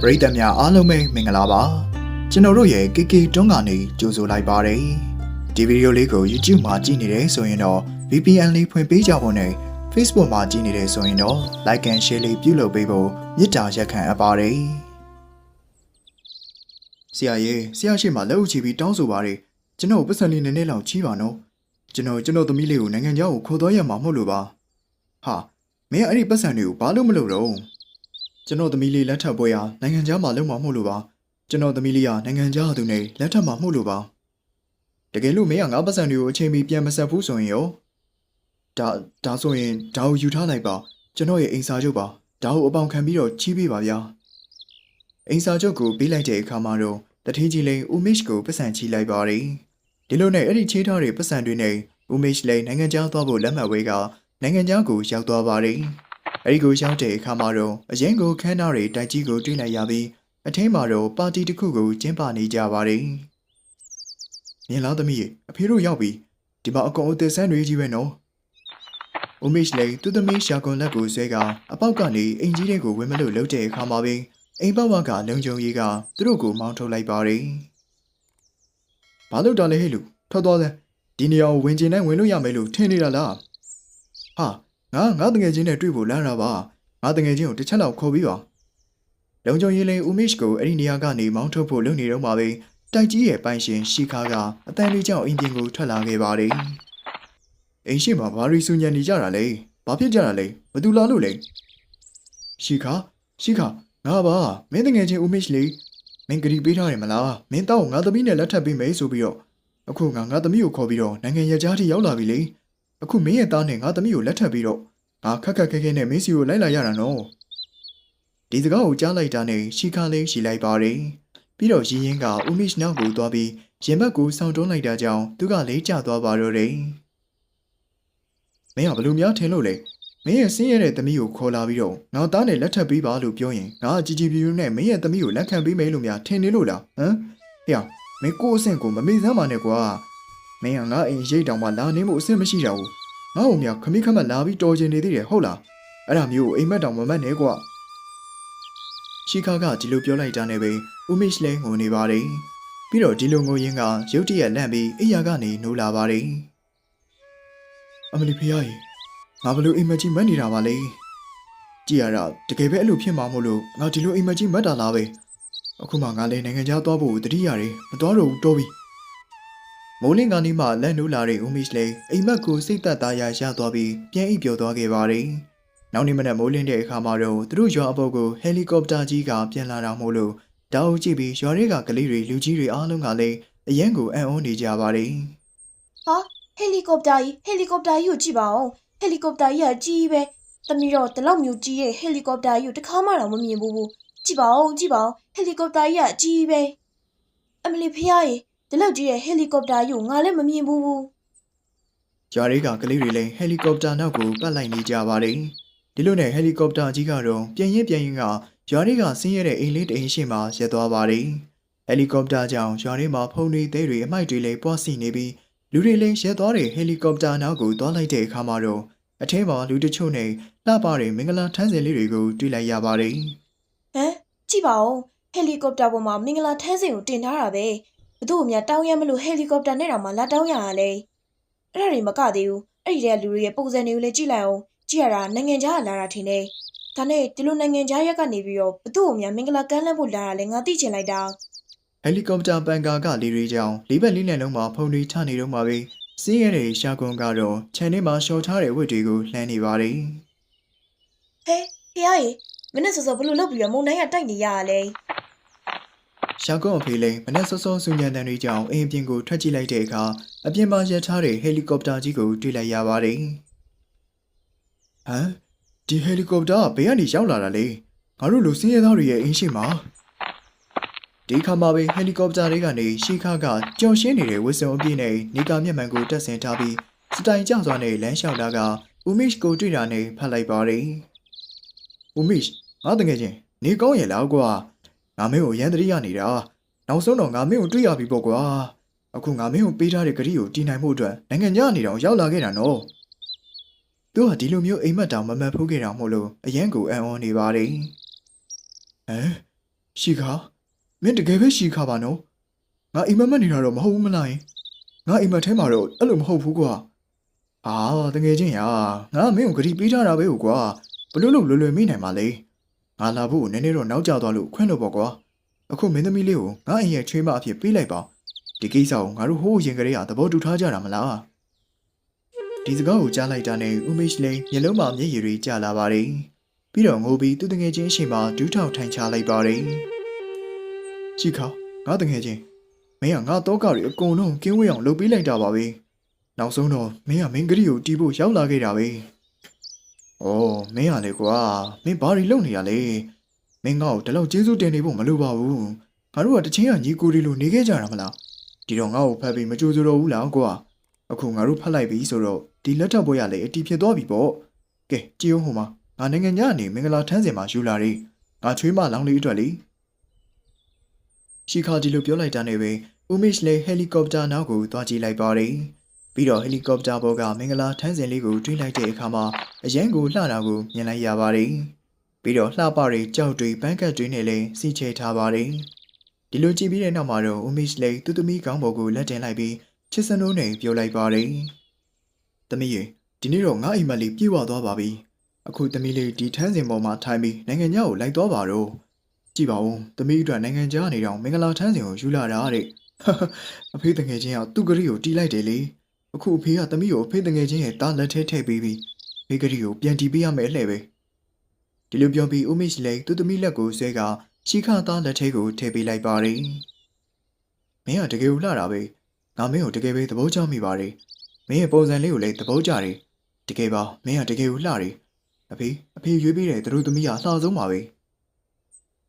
ပရိသတ်များအားလုံးပဲမင်္ဂလာပါကျွန်တော်တို့ရဲ့ KK တွန်းကနေကြိုဆိုလိုက်ပါတယ်ဒီဗီဒီယိုလေးကို YouTube မှာကြည့်နေတယ်ဆိုရင်တော့ VPN လေးဖွင့်ပေးကြဖို့နဲ့ Facebook မှာကြည့်နေတယ်ဆိုရင်တော့ Like and Share လေးပြုလုပ်ပေးဖို့မေတ္တာရက်ခံအပ်ပါတယ်ဆရာရေဆရာရှိမှလက်ဦးချပြီးတောင်းဆိုပါတယ်ကျွန်တော်ပတ်စံလေးနည်းနည်းလောက်ချီးပါနော်ကျွန်တော်ကျွန်တော်သမီးလေးကိုနိုင်ငံခြားကိုခေါ်သွားရမှာမဟုတ်လို့ပါဟာမင်းအဲ့ဒီပတ်စံတွေကိုဘာလို့မလုပ်တော့ ကျွန်တော်သမီးလေးလက်ထပ်ပွဲဟာနိုင်ငံခြားမှာလုံမှာမဟုတ်လို့ပါကျွန်တော်သမီးလေးကနိုင်ငံခြားသူနဲ့လက်ထပ်မှာမဟုတ်လို့ပါတကယ်လို့မင်းကငါးပတ်စံတွေကိုအချိန်မီပြန်မဆက်ဘူးဆိုရင်ရောဒါဒါဆိုရင်ဒါကိုယူထားလိုက်ပါကျွန်တော်ရဲ့အိမ်စာချုပ်ပါဒါကိုအပေါင်ခံပြီးတော့ချီးပေးပါဗျာအိမ်စာချုပ်ကိုပေးလိုက်တဲ့အခါမှာတော့တထင်းကြီးလိန်ဦးမစ်ကိုပတ်စံချီလိုက်ပါတယ်ဒီလိုနဲ့အဲ့ဒီချေးထားတဲ့ပတ်စံတွေနဲ့ဦးမစ်လိန်နိုင်ငံခြားသွားဖို့လက်မှတ်ဝေးကနိုင်ငံခြားကိုရောက်သွားပါတယ် အဲဒီကိုရောက်တဲ့အခါမှာတော့အရင်ကိုခန်းသားတွေတိုက်ကြီးကိုတွေ့လိုက်ရပြီးအထင်းမှာတော့ပါတီတစ်ခုကိုကျင်းပနေကြပါတယ်။မြင်လားသမီးရေအဖေတို့ရောက်ပြီဒီမှာအကောင်အသက်ဆန်းတွေကြီးပဲနော်။ဦးမစ်လည်းသူ့သမီးရှာကွန်လက်ကိုဆွဲကအပေါက်ကနေအင်ကြီးတွေကိုဝင်မလို့လှုပ်တဲ့အခါမှာပဲအိမ်ဘဝကလုံခြုံရေးကသူတို့ကိုမောင်းထုတ်လိုက်ပါတယ်။ဘာလို့တော်လဲဟဲ့လူထွက်သွားစမ်းဒီနေရာကိုဝင်ကျင်နိုင်ဝင်လို့ရမယ်လို့ထင်နေတာလား။ဟာ ငါငါတငယ်ချင်းနဲ့တွေ့ဖို့လမ်းတာပါငါတငယ်ချင်းကိုတစ်ချက်လောက်ခေါ်ပြီးပါလုံချုံရင်လင်းဦးမစ်ကိုအဲ့ဒီနေရာကနေမောင်းထုတ်ဖို့လုပ်နေတော့မှပဲတိုက်ကြီးရဲ့ပိုင်ရှင်ရှီခါကအတန်လေးကြောင့်အင်ဂျင်ကိုထွက်လာခဲ့ပါတယ်အိမ်ရှိမှာဘာရီဆူညံနေကြတာလဲဘာဖြစ်ကြတာလဲဘသူလာလို့လဲရှီခါရှီခါငါပါမင်းတငယ်ချင်းဦးမစ်လေးမင်းဂရီပေးထားတယ်မလားမင်းတော့ငါသမီးနဲ့လက်ထပ်ပေးမယ်ဆိုပြီးတော့အခုငါငါသမီးကိုခေါ်ပြီးတော့နိုင်ငံရကြားထိရောက်လာပြီလေ အခုမင်းရဲ့သားနဲ့ငါသမီးကိုလက်ထပ်ပြီးတော့ငါခက်ခက်ခဲခဲနဲ့မင်းစီကိုလိုက်လာရတာနော်ဒီစကားကိုကြားလိုက်တာနဲ့ရှီခါလေးရှီလိုက်ပါတယ်ပြီးတော့ရီရင်ကဦးမစ်နောက်ကိုသွားပြီးရင်ဘတ်ကိုစောင့်တွန်းလိုက်တာကြောင့်သူကလေးကျသွားပါတော့တယ်မင်းကဘလို့များထင်လို့လဲမင်းရဲ့ဆင်းရဲတဲ့သမီးကိုခေါ်လာပြီးတော့ငါသားနဲ့လက်ထပ်ပေးပါလို့ပြောရင်ငါအကြီးကြီးပြူနဲ့မင်းရဲ့သမီးကိုလက်ခံပေးမယ်လို့များထင်နေလို့လားဟမ်ဟေ့မင်းကိုယ့်အဆင့်ကိုမမေ့စမ်းပါနဲ့ကွာ မင်းကငါအိမ်ရိတ်တောင်မှလာနေမှုအဆင်မရှိတော့ဘူးငါ့ုံမြခမိခမတ်လာပြီးတော်ကျင်နေသေးတယ်ဟုတ်လားအဲ့ဒါမျိုးကိုအိမ်မက်တောင်မမတ်နဲ့ကွာရှီခါကဒီလိုပြောလိုက်တာနဲ့ပဲဦးမစ်လဲငိုနေပါတယ်ပြီးတော့ဒီလိုငိုရင်းကရုတ်တရက်လန့်ပြီးအိယာကနေနိုးလာပါတယ်အမလီဖေးကြီးငါဘလို့အိမ်မက်ကြီးမက်နေတာပါလေကြည်ရတာတကယ်ပဲအဲ့လိုဖြစ်မှာမို့လို့ငါဒီလိုအိမ်မက်ကြီးမက်တာလားပဲအခုမှငါလည်းနိုင်ငံခြားသွားဖို့တတိရတယ်မသွားတော့ဘူးတော်ပြီ မိုးလင်းကနေမှလက်နိုးလာတဲ့ဦးမစ်လေးအိမ်မက်ကိုစိတ်သက်သာရာရသွားပြီးပြန်အိပ်ပျော်သွားခဲ့ပါတယ်။နောက်နေ့မနက်မိုးလင်းတဲ့အခါမှာတော့သူတို့ရွာအပေါ်ကိုဟယ်လီကော်ပတာကြီးကပြန်လာတာမို့လို့တောက်ကြည့်ပြီးရွာတွေကကလေးတွေလူကြီးတွေအားလုံးကလည်းအရန်ကိုအံ့ဩနေကြပါတယ်ဟာဟယ်လီကော်ပတာကြီးဟယ်လီကော်ပတာကြီးကိုကြည့်ပါဦးဟယ်လီကော်ပတာကြီးကကြီးပဲသမီးတော့ဒီလောက်မျိုးကြီးရဲ့ဟယ်လီကော်ပတာကြီးကိုတစ်ခါမှတော့မမြင်ဘူးဘူးကြည့်ပါဦးကြည့်ပါဦးဟယ်လီကော်ပတာကြီးကကြီးပဲအမလီဖះရေ ဒီလောက်ကြီးရဲ့ဟယ်လီကော်ပတာကြီးကိုငါလည်းမမြင်ဘူးဘူး။ရွာတွေကကလေးတွေလည်းဟယ်လီကော်ပတာနောက်ကိုပတ်လိုက်နေကြပါတယ်။ဒီလိုနဲ့ဟယ်လီကော်ပတာကြီးကတော့ပြန်ရင်ပြန်ရင်ကရွာတွေကဆင်းရဲတဲ့အိမ်လေးတစ်အိမ်ရှိမှရပ်သွားပါတယ်။ဟယ်လီကော်ပတာကြောင့်ရွာတွေမှာဖုန်တွေသေးတွေအမိုက်တွေလည်းပွားစီနေပြီးလူတွေလည်းရက်သွားတဲ့ဟယ်လီကော်ပတာနောက်ကိုသွားလိုက်တဲ့အခါမှာတော့အထဲမှာလူတချို့နဲ့လှပတဲ့မင်္ဂလာထမ်းစင်လေးတွေကိုတွေ့လိုက်ရပါတယ်ဟမ်ကြည့်ပါဦးဟယ်လီကော်ပတာပေါ်မှာမင်္ဂလာထမ်းစင်ကိုတင်ထားတာပဲ ဘသူ့အများတောင်းရမလို့ဟယ်လီကော်ပတာနဲ့တောင်မှလာတောင်းရတာလေအဲ့ဒါတွေမကသေးဘူးအဲ့ဒီတဲ့လူတွေရဲ့ပုံစံတွေကိုလည်းကြည့်လိုက်အောင်ကြည့်ရတာနိုင်ငံခြားကလာတာထင်တယ်ဒါနဲ့ဒီလိုနိုင်ငံခြားရက်ကနေပြီးတော့ဘသူ့အများမင်္ဂလာကမ်းလှမ်းဖို့လာတာလေငါသိချင်လိုက်တာ။ဟယ်လီကော်ပတာပန်ကာကလေတွေကြောင့်လေးဘက်လေးနဲ့လုံးမှာဖုန်တွေချနေတော့မှာပဲစင်းရဲတဲ့ရှာကွန်ကတော့ခြံထဲမှာရှော်ထားတဲ့ဝတ်တွေကိုလှမ်းနေပါတယ်ဟဲဖះရေမနေ့စောစောဘလို့လုပ်ပြီးတော့မုံတိုင်းကတိုက်နေရတာလေ။ ရှာကွန်အဖေလည်းမနေ့စောစောဆူညံတန်တွေကြောင့်အိမ်ပြင်ကိုထွက်ကြည့်လိုက်တဲ့အခါအပြင်မှာရပ်ထားတဲ့ဟယ်လီကော်ပတာကြီးကိုတွေ့လိုက်ရပါတယ်။ဟမ်ဒီဟယ်လီကော်ပတာကဘယ်ကနေရောက်လာတာလဲ။ငါတို့လူစင်းရဲသားတွေရဲ့အင်းရှိမှာဒီခါမှာပဲဟယ်လီကော်ပတာတွေကနေရှီခါကကြော်ရှင်းနေတဲ့ဝစ်စုံအပြည့်နဲ့နေကာမျက်မှန်ကိုတက်ဆင်ထားပြီးစတိုင်ကျစွာနဲ့လမ်းလျှောက်လာကဦးမစ်ကိုတွေ့တာနဲ့ဖတ်လိုက်ပါတယ်။ဦးမစ်ငါတကယ်ချင်းနေကောင်းရဲ့လားကွာ ငါမင်းကိုရန်တရိရနေတာနောက်ဆုံးတော့ငါမင်းကိုတွေ့ရပြီပေါ့ကွာအခုငါမင်းကိုပေးထားတဲ့ဂရီကိုတည်နိုင်မှုအတွက်နိုင်ငံခြားနေတော့ရောက်လာခဲ့တာနော်သူကဒီလိုမျိုးအိမ်မက်တောင်မမတ်ဖူးခဲ့တာမို့လို့အရန်ကိုအံ့ဩနေပါတယ်ဟမ်ရှီခါမင်းတကယ်ပဲရှီခါပါနော်ငါအိမ်မက်မက်နေတာတော့မဟုတ်ဘူးမလားယင်ငါအိမ်မက်ထဲမှာတော့အဲ့လိုမဟုတ်ဘူးကွာအာတကယ်ချင်းရာငါမင်းကိုဂရီပေးထားတာပဲကွာဘလို့လို့လွယ်လွယ်မိနိုင်ပါလေ ငါလာဖို့နည်းနည်းတော့နောက်ကျသွားလို့ခွင့်လို့ပေါ့ကွာအခုမင်းသမီးလေးကိုငါအိမ်ရဲ့ချွေးမအဖြစ်ပေးလိုက်ပါဒီကိစ္စကိုငါတို့ဟိုးရင်ကလေးကသဘောတူထားကြတာမလားဒီစကားကိုကြားလိုက်တာနဲ့ဦးမိတ်လေးမျက်လုံးမှာမျက်ရည်တွေကျလာပါတယ်ပြီးတော့ငိုပြီးသူတငယ်ချင်းအရှိမဒူးထောက်ထိုင်ချလိုက်ပါတယ်ကြည့်ခါငါတငယ်ချင်းမင်းကငါတော့ကတွေအကုန်လုံးကင်းဝေးအောင်လုပ်ပေးလိုက်တာပါပဲနောက်ဆုံးတော့မင်းကမင်းကလေးကိုတီးဖို့ရောက်လာခဲ့တာပဲ ဩမင်းကလေကွာမင်းဘာတွေလုပ်နေရလဲမင်းငါ့ကိုဒီလောက်ကျေးဇူးတင်နေဖို့မလိုပါဘူးငါတို့ကတချင်းကညီကိုတွေလိုနေခဲ့ကြတာမလားဒီတော့ငါ့ကိုဖတ်ပြီးမကြိုးစိုးတော့ဘူးလားကွာအခုငါတို့ဖတ်လိုက်ပြီဆိုတော့ဒီလက်ထပ်ပွဲရလေအတီးဖြစ်သွားပြီပေါ့ကဲကြည့်အောင်ဟိုမှာငါနိုင်ငံခြားကနေမင်္ဂလာထမ်းစင်မှာယူလာတယ်ငါချွေးမလောင်းလေးအတွက်လေရှီခါဒီလိုပြောလိုက်တာနဲ့ပဲဦးမစ်လေဟယ်လီကော်ပတာနောက်ကိုသွားကြည့်လိုက်ပါတယ် ပြီးတော့ဟယ်လီကော်ပတာဘောကမင်္ဂလာထမ်းစင်လေးကိုတွေးလိုက်တဲ့အခါမှာအရန်ကိုလှတာကိုမြင်လိုက်ရပါတယ်ပြီးတော့လှပတွေကြောက်တွေပန်းကတ်တွေနဲ့လည်းစီချေထားပါတယ်ဒီလိုကြည့်ပြီးတဲ့နောက်မှာတော့ဦးမစ်လေသူ့သမီးကောင်းဘော်ကိုလက်တင်လိုက်ပြီးချစ်စနိုးနဲ့ပြောလိုက်ပါတယ်သမီးရေဒီနေ့တော့ငါအိမ်မက်လေးပြေဝသွားပါပြီအခုသမီးလေးဒီထန်းစင်ပေါ်မှာထိုင်ပြီးနိုင်ငံခြားကိုလိုက်သွားပါတော့ကြည့်ပါဦးသမီးအတွက်နိုင်ငံခြားနေတော့မင်္ဂလာထန်းစင်ကိုယူလာတာတဲ့အဖေတငယ်ချင်းကသူ့ကလေးကိုတီးလိုက်တယ်လေ အခုအဖေကသမီးကိုအဖေတငယ်ချင်းရဲ့တားလက်ထဲထည့်ပေးပြီးမိကလေးကိုပြန်တီးပေးရမယ်လှဲ့ပဲဒီလိုပြောပြီးဦးမစ်လေးသူ့သမီးလက်ကိုဆွဲကရှီခါသားလက်ထဲကိုထည့်ပေးလိုက်ပါတယ်မင်းကတကယ်ကိုလှတာပဲငါမင်းကိုတကယ်ပဲသဘောကျမိပါတယ်မင်းရဲ့ပုံစံလေးကိုလည်းသဘောကျတယ်တကယ်ပါမင်းကတကယ်ကိုလှတယ်အဖေအဖေရွေးပေးတယ်သူတို့သမီးကလှဆုံးပါပဲ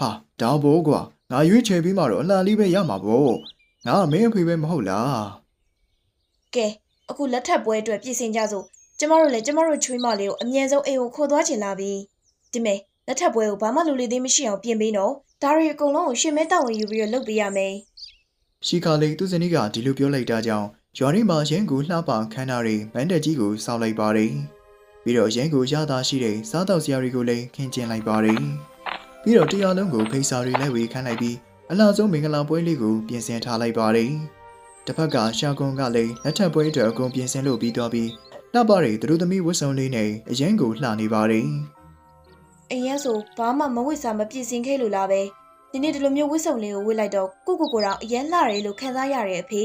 ဟာဒါဘောကွာငါရွေးချယ်ပြီးမှတော့အလှလေးပဲရမှာပေါ့ငါကမင်းအဖေပဲမဟုတ်လားကဲ အခုလက်ထပ်ပွဲအတွက်ပြင်ဆင်ကြစို့ကျမတို့လည်းကျမတို့ချွေးမလေးကိုအမြန်ဆုံးအိမ်ကိုခေါ်သွားချင်လာပြီဒီမဲ့လက်ထပ်ပွဲကိုဘာမှလူလေးသေးမရှိအောင်ပြင်ပေးနော်ဒါရီအကုန်လုံးကိုရှင်မဲတောင်းဝင်ယူပြီးတော့လုပ်ပေးရမယ်ရှီခါလေးသူ့ဇနီးကဒီလိုပြောလိုက်တာကြောင့်ရွာရင်းမှာရန်ကိုလှပခန်းနာတွေမန်တက်ကြီးကိုစောက်လိုက်ပါတယ်ပြီးတော့ရန်ကိုရတာရှိတဲ့စားတောက်စရာတွေကိုလည်းခင်းကျင်းလိုက်ပါတယ်ပြီးတော့တရားလုံးကိုဖိတ်စာတွေလည်းဝေခန်းလိုက်ပြီးအလားဆုံးမင်္ဂလာပွဲလေးကိုပြင်ဆင်ထားလိုက်ပါတယ် တစ်ဖက်ကရှာကွန်ကလည်းလက်ထပ်ပွဲအတွက်အကုန်ပြင်ဆင်လို့ပြီးသွားပြီးလှပတဲ့သူတို့သမီးဝတ်စုံလေးနဲ့အရန်ကိုလှနေပါတယ်အိမ်ရဆိုဘာမှမဝစ်စာမပြင်ဆင်ခဲ့လို့လားပဲဒီနေ့ဒီလိုမျိုးဝစ်စုံလေးကိုဝစ်လိုက်တော့ကိုကိုကိုတော့အရင်လှတယ်လို့ခံစားရတယ်အဖေ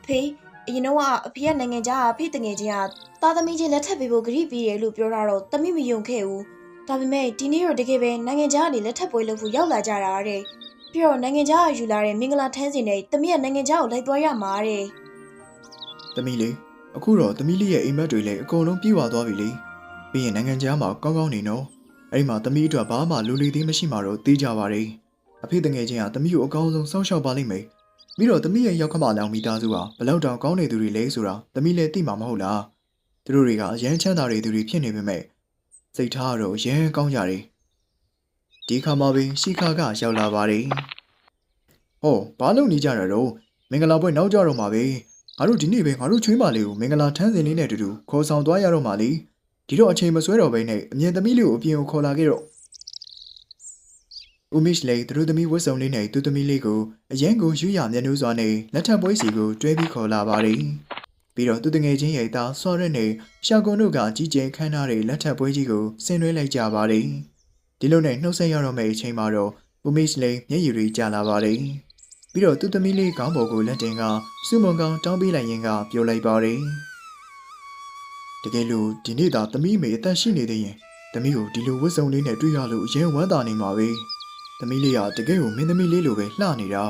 အဖေအရင်တော့ကအဖေကနိုင်ငံခြားအဖေတငယ်ချင်းကသားသမီးချင်းလက်ထပ်ပေးဖို့ဂရိပေးတယ်လို့ပြောတာတော့သမီးမယုံခဲ့ဘူးဒါပေမဲ့ဒီနေ့တော့တကယ်ပဲနိုင်ငံခြားကနေလက်ထပ်ပွဲလုပ်ဖို့ရောက်လာကြတာတဲ့ ပြီးတော့နိုင်ငံခြားကယူလာတဲ့မင်္ဂလာထမ်းစင်နဲ့သမီးကနိုင်ငံခြားကိုလိုက်သွားရမှာတဲ့သမီးလေးအခုတော့သမီးလေးရဲ့အိမ်မက်တွေလည်းအကုန်လုံးပြေးသွားသွားပြီလေပြီးရင်နိုင်ငံခြားမှာကောင်းကောင်းနေနော်အဲ့ဒီမှာသမီးအတွက်ဘာမှလူလီသေးမရှိမှတော့သိကြပါလေအဖေတငယ်ချင်းကသမီးကိုအကောင်းဆုံးစောင့်ရှောက်ပါလိမ့်မယ်ပြီးတော့သမီးရဲ့ရောက်ခမလောင်မိသားစုဟာဘလောက်တောင်ကောင်းနေသူတွေလဲဆိုတာသမီးလည်းသိမှာမဟုတ်လားသူတို့တွေကအရန်ချမ်းသာတွေသူတွေဖြစ်နေပေမဲ့စိတ်ထားကတော့ရန်ကောင်းကြတယ် ဒီခါမှာပဲရှီခါကရောက်လာပါတယ်ဟောဘာလုပ်နေကြတာတော့မင်္ဂလာပွဲနောက်ကြတော့မှာပဲငါတို့ဒီနေ့ပဲငါတို့ချွေးမလေးကိုမင်္ဂလာထမ်းစင်လေးနဲ့အတူတူခေါ်ဆောင်သွားရတော့မှလေဒီတော့အချိန်မဆွဲတော့ဘဲနဲ့အမြင်သမီးလေးကိုအပြင်ကိုခေါ်လာခဲ့တော့ဦးမစ်လေးသူတို့သမီးဝတ်စုံလေးနဲ့သူ့သမီးလေးကိုအရင်ကိုယူရမျက်နှာစွာနဲ့လက်ထပ်ပွဲစီကိုတွဲပြီးခေါ်လာပါတယ်ပြီးတော့သူတငယ်ချင်းရဲ့သားစောရက်နဲ့ရှာကွန်တို့ကကြီးကျယ်ခမ်းနားတဲ့လက်ထပ်ပွဲကြီးကိုဆင်နွှဲလိုက်ကြပါတယ် ဒီလိုနဲ့နှုတ်ဆက်ရတော့မယ့်အချိန်မှာတော့ဦးမစ်လေးမျက်ရည်တွေကျလာပါတယ်ပြီးတော့သူ့သမီးလေးခေါင်းပေါ်ကိုလက်တင်ကစုမုံကောင်တောင်းပေးလိုက်ရင်ကပြောလိုက်ပါတယ်တကယ်လို့ဒီနေ့သာသမီးမေအသက်ရှိနေသေးရင်သမီးကိုဒီလိုဝတ်စုံလေးနဲ့တွေ့ရလို့အရင်ဝမ်းသာနေမှာပဲသမီးလေးကတကယ်ကိုမင်းသမီးလေးလိုပဲလှနေတာ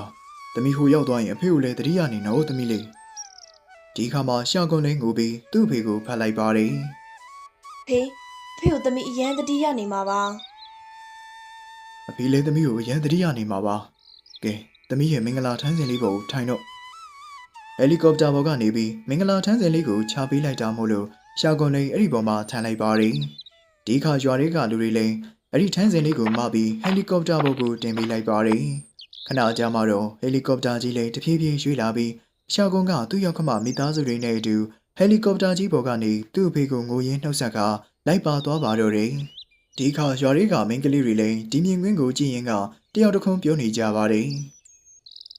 သမီးဟိုရောက်သွားရင်အဖေကိုလည်းတတိယနေနော်သမီးလေးဒီခါမှာရှာကွန်လေးငိုပြီးသူ့အဖေကိုဖတ်လိုက်ပါတယ်ဖေဖေကိုသမီးအရန်တတိယနေမှာပါ အဖေလည်းသမီးကိုအရင်တတိယနေမှာပါကဲသမီးရဲ့မင်္ဂလာထမ်းစင်လေးပေါ်ကိုထိုင်တော့ဟယ်လီကော်ပတာပေါ်ကနေပြီးမင်္ဂလာထမ်းစင်လေးကိုချပေးလိုက်တာမို့လို့ရှာကွန်လေးအဲ့ဒီပေါ်မှာထမ်းလိုက်ပါတယ်။ဒီခါရွာတွေကလူတွေလည်းအဲ့ဒီထမ်းစင်လေးကိုမပြီးဟယ်လီကော်ပတာပေါ်ကိုတင်ပေးလိုက်ပါတယ်။ခဏကြာမှတော့ဟယ်လီကော်ပတာကြီးလည်းတဖြည်းဖြည်းရွေ့လာပြီးရှာကွန်ကသူ့ရောက်ခမမိသားစုတွေနဲ့အတူဟယ်လီကော်ပတာကြီးပေါ်ကနေသူ့အဖေကိုငိုရင်းနှုတ်ဆက်ကလိုက်ပါသွားပါတော့တယ်။ ဒီခါရွာတွေကမင်းကလေးတွေလည်းဒီမြင်ကွင်းကိုကြည့်ရင်ကတယောက်တစ်ခုပြောနေကြပါတယ်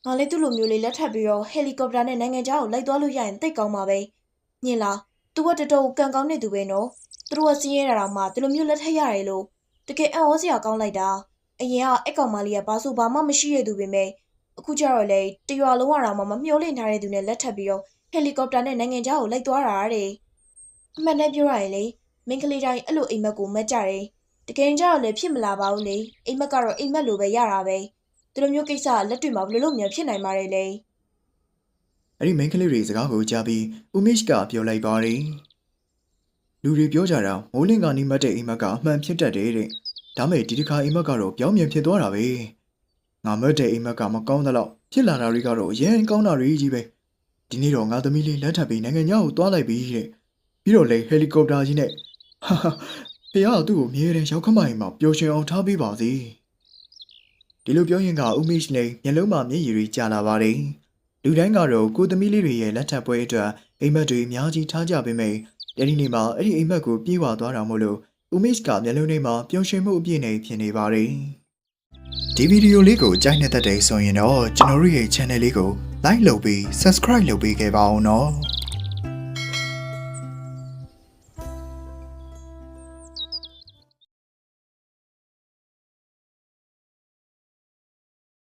ငါလည်းသူ့လိုမျိုးလေးလက်ထပ်ပြီးတော့ဟယ်လီကော်ပတာနဲ့နိုင်ငံခြားကိုလိုက်သွားလို့ရရင်သိတ်ကောင်းပါပဲညင်လားသူကတော်တော်ကန်ကောင်းနေသူပဲနော်သူတို့ကစင်းရဲတာတော့မှဒီလိုမျိုးလက်ထပ်ရတယ်လို့တကယ်အံ့ဩစရာကောင်းလိုက်တာအရင်ကအက်ကောင်မလေးကဘာဆိုဘာမှမရှိရသူပဲမဲ့အခုကျတော့လေတရွာလုံးဝတော့မှမမျောလင့်ထားတဲ့သူနဲ့လက်ထပ်ပြီးတော့ဟယ်လီကော်ပတာနဲ့နိုင်ငံခြားကိုလိုက်သွားတာတဲ့အမှန်တမ်းပြောရရင်လေမင်းကလေးတိုင်းအဲ့လိုအိမ်မက်ကိုမက်ကြတယ် တကယ်ကြတော့လည်းဖြစ်မလာပါဘူးလေအိမ်မက်ကတော့အိမ်မက်လိုပဲရတာပဲဒီလိုမျိုးကိစ္စကလက်တွေ့မှာဘယ်လိုလုပ်မြန်ဖြစ်နိုင်မှာလဲလေအဲ့ဒီမိန်းကလေးတွေစကားကိုကြားပြီးဦးမစ်ကပြောလိုက်ပါတယ်လူတွေပြောကြတာမိုးလင်းကနီးမတ်တဲ့အိမ်မက်ကအမှန်ဖြစ်တတ်တယ်တဲ့ဒါမဲ့ဒီတစ်ခါအိမ်မက်ကတော့ပြောင်းပြန်ဖြစ်သွားတာပဲငါမတ်တဲ့အိမ်မက်ကမကောင်းသလောက်ဖြစ်လာတာတွေကတော့အရင်ကောင်းတာတွေကြီးပဲဒီနေ့တော့ငါသမီးလေးလက်ထပ်ပြီးနိုင်ငံခြားကိုသွားလိုက်ပြီတဲ့ပြီးတော့လေဟယ်လီကော်ပတာကြီးနဲ့ဟာဟာ ဖះကသူ့ကိုမြဲတယ်ရောက်ခမအိမ်မှာပျော်ရွှင်အောင်ထားပေးပါစေဒီလိုပြောရင်ကဦးမစ်နဲ့မျက်လုံးမှာမျက်ရည်တွေကျလာပါတယ်လူတိုင်းကတော့ကိုယ်သမီးလေးတွေရဲ့လက်ထပ်ပွဲအတွက်အိမ်မက်တွေအများကြီးထားကြပေမဲ့ဒီနေ့မှာအဲ့ဒီအိမ်မက်ကိုပြေးဝသွားတာမို့လို့ဦးမစ်ကမျက်လုံးထဲမှာပျော်ရွှင်မှုအပြည့်နဲ့ဖြစ်နေပါတယ်ဒီဗီဒီယိုလေးကိုကြိုက်နေတဲ့တဲ့ဆိုရင်တော့ကျွန်တော်တို့ရဲ့ channel လေးကို like လုပ်ပြီး subscribe လုပ်ပေးခဲ့ပါအောင်နော်